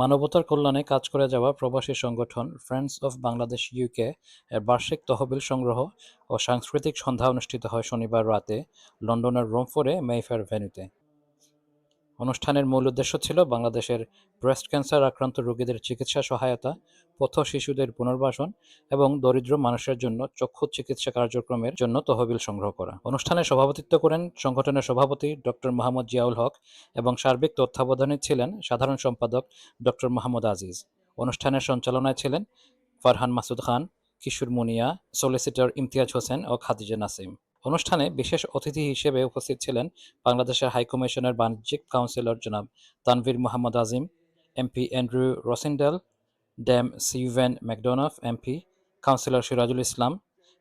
মানবতার কল্যাণে কাজ করে যাওয়া প্রবাসী সংগঠন ফ্রেন্ডস অফ বাংলাদেশ ইউকে এর বার্ষিক তহবিল সংগ্রহ ও সাংস্কৃতিক সন্ধ্যা অনুষ্ঠিত হয় শনিবার রাতে লন্ডনের রোমফোরে মেইফেয়ার ভেন্যুতে। অনুষ্ঠানের মূল উদ্দেশ্য ছিল বাংলাদেশের ব্রেস্ট ক্যান্সার আক্রান্ত রোগীদের চিকিৎসা সহায়তা, পথ শিশুদের পুনর্বাসন এবং দরিদ্র মানুষের জন্য চক্ষু চিকিৎসা কার্যক্রমের জন্য তহবিল সংগ্রহ করা। অনুষ্ঠানে সভাপতিত্ব করেন সংগঠনের সভাপতি ডক্টর মোহাম্মদ জিয়াউল হক এবং সার্বিক তত্ত্বাবধানে ছিলেন সাধারণ সম্পাদক ডক্টর মোহাম্মদ আজিজ। অনুষ্ঠানের সঞ্চালনায় ছিলেন ফারহান মাসুদ খান, কিশোর মুনিয়া সলিসিটর ইমতিয়াজ হোসেন ও খাদিজা নাসিম। অনুষ্ঠানে বিশেষ অতিথি হিসেবে উপস্থিত ছিলেন বাংলাদেশের হাইকমিশনের বাণিজ্যিক কাউন্সিলর জনাব Tanvir Mohammad Azim, MP Andrew Rosindell, Dame Siobhain McDonagh, MP councillor Sirajul Islam,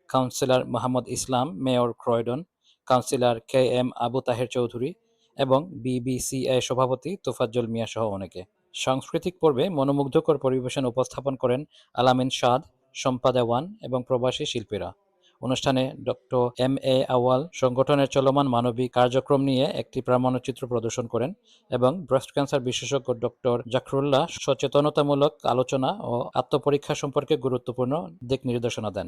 councillor Mohammad Islam, mayor Croydon, councillor K M Abu Taher Chowdhury এবং বিবিসিআই সভাপতি তোফাজ্জল মিয়া সহ অনেকে। সাংস্কৃতিক পর্বে মনোমুগ্ধকর পরিবেশন উপস্থাপন করেন আলামিন সাদ, শম্পা দেওয়ান এবং প্রবাসী শিল্পীরা। অনুষ্ঠানে ডক্টর এম এ আওয়াল সংগঠনের চলমান মানবিক কার্যক্রম নিয়ে একটি প্রামাণ্যচিত্র প্রদর্শন করেন এবং ব্রেস্ট ক্যান্সার বিশেষজ্ঞ ডক্টর জাকরুল্লাহ সচেতনতামূলক আলোচনা ও আত্মপরীক্ষা সম্পর্কে গুরুত্বপূর্ণ দিক নির্দেশনা দেন।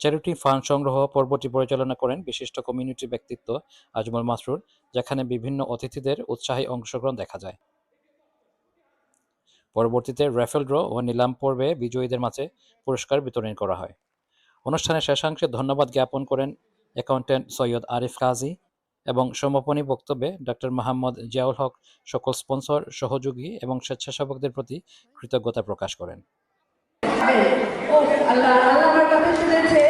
চ্যারিটি ফান্ড সংগ্রহ পর্বটি পরিচালনা করেন বিশিষ্ট কমিউনিটি ব্যক্তিত্ব আজমল মাসরুর, যেখানে বিভিন্ন অতিথিদের উৎসাহী অংশগ্রহণ দেখা যায়। পরবর্তীতে র্যাফেল ড্র ও নিলাম পর্বে বিজয়ীদের মাঝে পুরস্কার বিতরণ করা হয়। অনুষ্ঠানের শেষাংশে ধন্যবাদ জ্ঞাপন করেন অ্যাকাউন্ট্যান্ট সৈয়দ আরিফ কাজী এবং সমাপনী বক্তব্যে ডক্টর মোহাম্মদ জিয়াউল হক সকল স্পন্সর, সহযোগী এবং স্বেচ্ছাসেবকদের প্রতি কৃতজ্ঞতা প্রকাশ করেন। আল্লাহ আল্লাহ আমার কথা শুনেছে।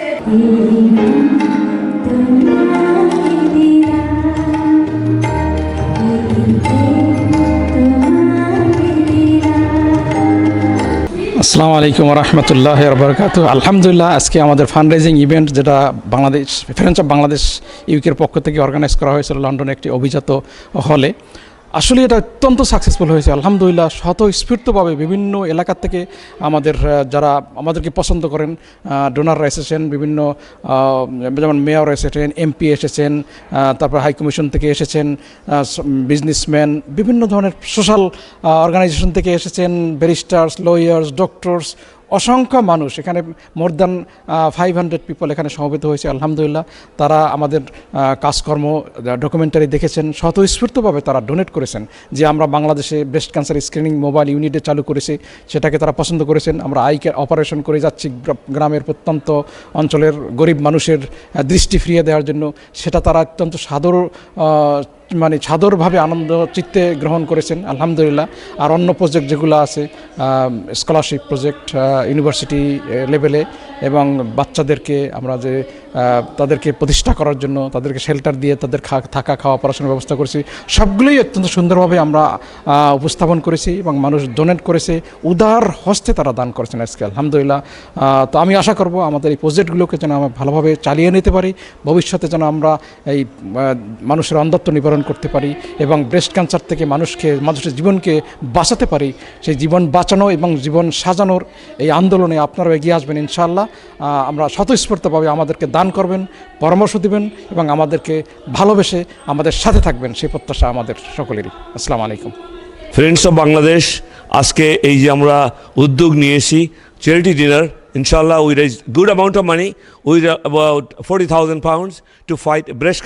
আসসালামু আলাইকুম রহমতুল্লাহ বরকাত আলহামদুলিল্লাহ, আজকে আমাদের ফান্ড রেজিং ইভেন্ট যেটা বাংলাদেশ ফ্রেন্স অফ বাংলাদেশ ইউকের পক্ষ থেকে অর্গানাইজ করা হয়েছিল লন্ডনে একটি অভিজাত হলে। আসলে এটা অত্যন্ত সাকসেসফুল হয়েছে। আলহামদুলিল্লাহ, স্বতঃস্ফূর্তভাবে বিভিন্ন এলাকা থেকে আমাদের যারা আমাদেরকে পছন্দ করেন ডোনাররা এসেছেন, বিভিন্ন যেমন মেয়র এসেছেন এমপি এসেছেন তারপর হাই কমিশন থেকে এসেছেন বিজনেসম্যান বিভিন্ন ধরনের সোশ্যাল অর্গানাইজেশন থেকে এসেছেন ব্যারিস্টার্স লয়ার্স ডক্টরস অসংখ্য মানুষ, এখানে more than five hundred people এখানে সমবেত হয়েছে, আলহামদুলিল্লাহ। তারা আমাদের কাজকর্ম ডকুমেন্টারি দেখেছেন, স্বতঃস্ফূর্তভাবে তারা ডোনেট করেছেন। যে আমরা বাংলাদেশে ব্রেস্ট ক্যান্সার স্ক্রিনিং মোবাইল ইউনিটে চালু করেছি, সেটাকে তারা পছন্দ করেছেন। আমরা আই কেয়ার অপারেশন করে যাচ্ছি গ্রামের প্রত্যন্ত অঞ্চলের গরিব মানুষের দৃষ্টি ফিরিয়ে দেওয়ার জন্য। সেটা তারা অত্যন্ত সাদর মানে সাদরভাবে আনন্দ, চিত্তে গ্রহণ করেছেন, আলহামদুলিল্লাহ। আর অন্য প্রজেক্ট যেগুলো আছে স্কলারশিপ প্রজেক্ট ইউনিভার্সিটি লেভেলে এবং বাচ্চাদেরকে আমরা যে তাদেরকে প্রতিষ্ঠা করার জন্য, তাদেরকে শেল্টার দিয়ে তাদের থাকা, খাওয়া, পড়াশোনার ব্যবস্থা করেছি, সবগুলোই অত্যন্ত সুন্দরভাবে আমরা উপস্থাপন করেছি এবং মানুষ ডোনেট করেছে, উদার হস্তে তারা দান করেছেন আজকে, আলহামদুলিল্লাহ। তো আমি আশা করব আমাদের এই প্রজেক্টগুলোকে যেন আমরা ভালোভাবে চালিয়ে নিতে পারি, ভবিষ্যতে যেন আমরা এই মানুষের অন্ধত্ব নিবারণ করতে পারি এবং ব্রেস্ট ক্যান্সার থেকে মানুষকে, মানুষের জীবনকে বাঁচাতে পারি। সেই জীবন বাঁচানো এবং জীবন সাজানোর এই আন্দোলনে আপনারাও এগিয়ে আসবেন ইনশাআল্লাহ। আমরা স্বতঃস্ফূর্তভাবে আমাদেরকে দান করবেন, পরামর্শ দেবেন এবং আমাদেরকে ভালোবেসে আমাদের সাথে থাকবেন। সেই প্রত্যাশা আমাদের সকলেরই। আসসালামু আলাইকুম। ফ্রেন্ডস অফ বাংলাদেশ আজকে এই যে আমরা উদ্যোগ নিয়েছি চ্যারিটি ডিনার ইনশাল্লাহ we raise good amount of money we about forty thousand pounds to fight breast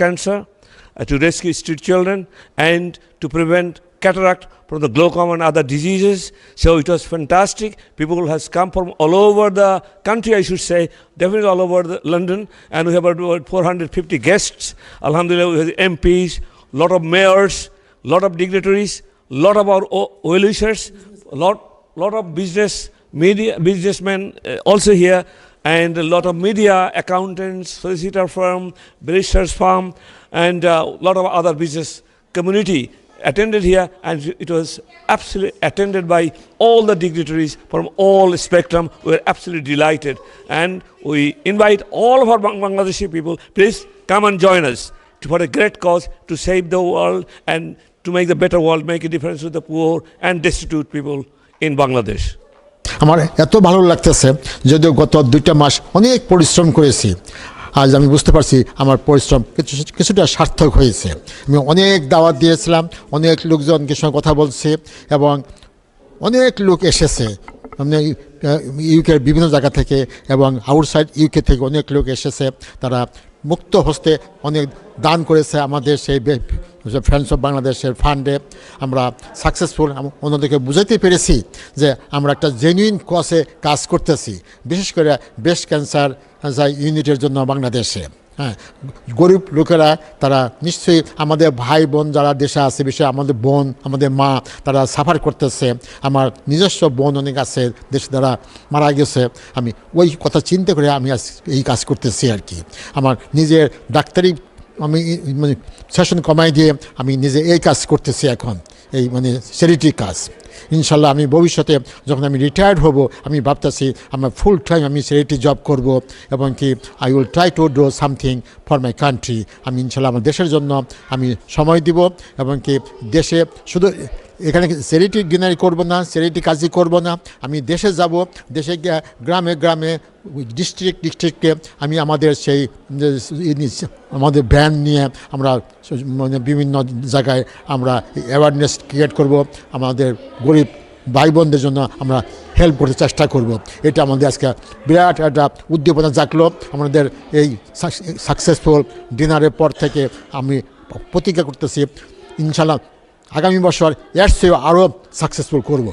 Uh, to rescue street children and to prevent cataract from the glaucoma and other diseases. So it was fantastic. People has come from all over the country, I should say, definitely all over London. And we have about 450 guests. Alhamdulillah, we have MPs, lot of mayors, lot of dignitaries, lot of our well-wishers, lot, lot of business media businessmen uh, also here and a lot of media accountants, solicitor firm, barristers firm, and a lot of other business community attended here, and it was absolutely attended by all the dignitaries from all spectrum. We were absolutely delighted, and we invite all of our Bang- Bangladeshi people, please come and join us for a great cause to save the world and to make the better world, make a difference to the poor and destitute people in Bangladesh. আমার এত ভালো লাগতেছে, যদিও গত দুইটা মাস অনেক পরিশ্রম করেছি। আজ আমি বুঝতে পারছি আমার পরিশ্রম কিছু, কিছুটা সার্থক হয়েছে। আমি অনেক দাওয়াত দিয়েছিলাম, অনেক লোকজনকে সঙ্গে কথা বলছি এবং অনেক লোক এসেছে। মানে ইউকের বিভিন্ন জায়গা থেকে এবং আউটসাইড ইউকে থেকে অনেক লোক এসেছে। তারা মুক্ত হস্তে অনেক দান করেছে আমাদের সেই ফ্রেন্ডস অফ বাংলাদেশের ফান্ডে আমরা সাকসেসফুল অন্যদেরকে বুঝাইতে পেরেছি যে আমরা একটা জেনুইন কসে কাজ করতেছি। বিশেষ করে ব্রেস্ট ক্যান্সার ইউনিটের জন্য বাংলাদেশে। হ্যাঁ গরিব লোকেরা, তারা নিশ্চয়ই আমাদের ভাই বোন যারা দেশে আছে বিষয়ে আমাদের বোন, আমাদের মা, তারা সাফার করতেছে। আমার নিজস্ব বোন অনেক আছে, দেশে দ্বারা মারা গেছে। আমি ওই কথা চিন্তা করে আমি এই কাজ করতেছি আর কি। আমার নিজের ডাক্তারি আমি মানে সেশন কমাই দিয়ে আমি নিজে এই কাজ করতেছি এখন, এই মানে চ্যারিটি কাজ। ইনশাল্লাহ আমি ভবিষ্যতে যখন আমি রিটায়ার্ড হব, আমি ভাবতেছি আমার ফুল টাইম আমি চ্যারিটি জব করব এবং কি I will try to do something for my country আমি ইনশাল্লাহ আমার দেশের জন্য আমি সময় দিব এবং কি দেশে শুধু এখানে চ্যারিটি ডিনারি করব না চ্যারিটি কাজই করব না। আমি দেশে যাব, দেশে গ্রামে গ্রামে ডিস্ট্রিক্ট ডিস্ট্রিক্টকে আমি আমাদের সেই আমাদের ভ্যান নিয়ে আমরা মানে বিভিন্ন জায়গায় আমরা অ্যাওয়ারনেস ক্রিয়েট করব। আমাদের গরিব ভাই বোনদের জন্য আমরা হেল্প করতে চেষ্টা করব। এটা আমাদের আজকে বিরাট একটা উদ্দীপনা জাগলো। আমাদের এই সাকসেসফুল ডিনারের পর থেকে আমি প্রতিজ্ঞা করতেছি ইনশাল্লাহ আগামী বছর এর চেয়েও আরও সাকসেসফুল করব।